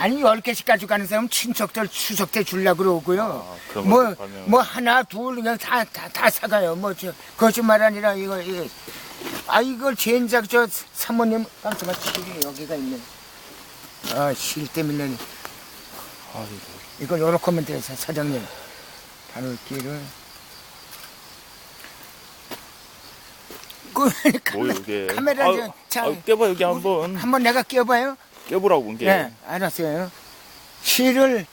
아니 열 개씩 가져가는 사람은 친척들 추석 때 주려고 그러고요. 아, 그런 뭐 가면- 뭐 하나 둘 그냥 다 다 다 사가요. 뭐 저 거짓말 아니라 이거 이거 아 이걸 젠장 저 사모님 깜짝아 실이 여기가 있네. 아실 때문에. 이걸 요렇게 하면 돼요 사- 사장님. 바늘기를 그뭐 이게. 카메라 아유, 좀 자, 아유, 깨봐 여기 한번. 한번 내가 끼워봐요. 깨보라고 이게. 네, 알았어요. 실을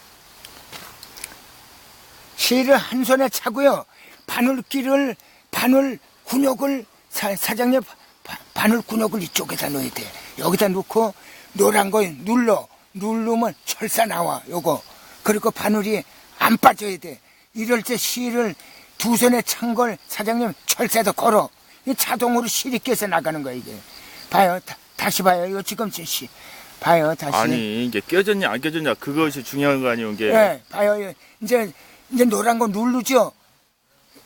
실을 한 손에 차고요. 바늘기를 바늘 군역을 사, 사장님 바, 바늘 군역을 이쪽에다 넣어야 돼. 여기다 놓고 노란 거 눌러 누르면 철사 나와. 요거 그리고 바늘이 안 빠져야 돼. 이럴 때 실을 두 손에 찬 걸 사장님 철사에다 걸어. 이 자동으로 실이 깨서 나가는 거야 이게. 봐요. 다, 시 봐요. 이거 지금 제 시. 봐요. 다시. 아니 이게 껴졌냐 안 껴졌냐 그것이 중요한 거 아니오 이게. 예, 봐요. 예. 이제 이제 노란 거 누르죠.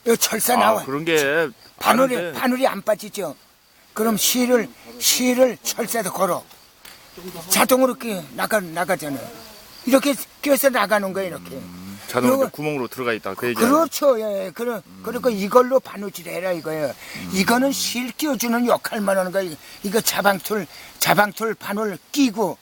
이 철사 아, 나와. 그런 게 바늘이 아는데 바늘이 안 빠지죠. 그럼 실을 실을 철사에다 걸어. 자동으로 끼 나가 나가잖아. 이렇게 끼어서 나가는 거야 이렇게. 자동으로 요거- 구멍으로 들어가 있다 그 얘기. 그렇죠. 예. 그러, 그러니까 이걸로 바느질 해라 이거예요. 이거는 실 끼워주는 역할만 하는 거야. 이거 자방툴, 자방툴 바늘 끼고,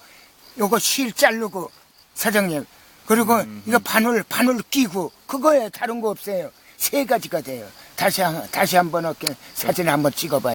요거 실 자르고, 사장님. 그리고 이거 바늘, 바늘 끼고, 그거에 다른 거 없어요. 세 가지가 돼요. 다시, 한- 다시 한번 이렇게 사진 한번 찍어봐요.